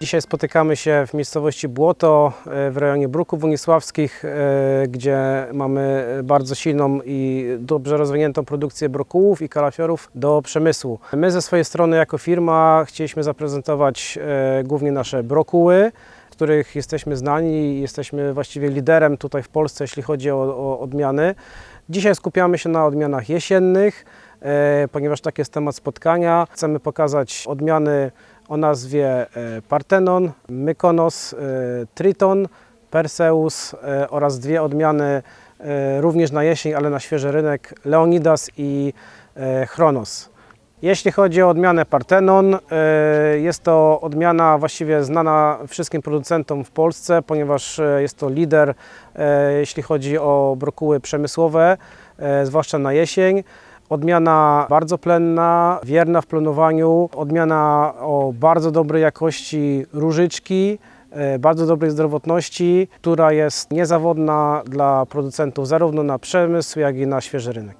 Dzisiaj spotykamy się w miejscowości Błoto e, w rejonie Bruków Unisławskich, e, gdzie mamy bardzo silną i dobrze rozwiniętą produkcję brokułów i kalafiorów do przemysłu. My ze swojej strony jako firma chcieliśmy zaprezentować e, głównie nasze brokuły, których jesteśmy znani i jesteśmy właściwie liderem tutaj w Polsce, jeśli chodzi o, o odmiany. Dzisiaj skupiamy się na odmianach jesiennych, ponieważ taki jest temat spotkania. Chcemy pokazać odmiany o nazwie e, Partenon, Mykonos, e, Triton, Perseus e, oraz dwie odmiany również na jesień, ale na świeży rynek, Leonidas i Chronos. Jeśli chodzi o odmianę Partenon, jest to odmiana właściwie znana wszystkim producentom w Polsce, ponieważ jest to lider, jeśli chodzi o brokuły przemysłowe, zwłaszcza na jesień. Odmiana bardzo plenna, wierna w plonowaniu, odmiana o bardzo dobrej jakości różyczki, e, bardzo dobrej zdrowotności, która jest niezawodna dla producentów zarówno na przemysł, jak i na świeży rynek.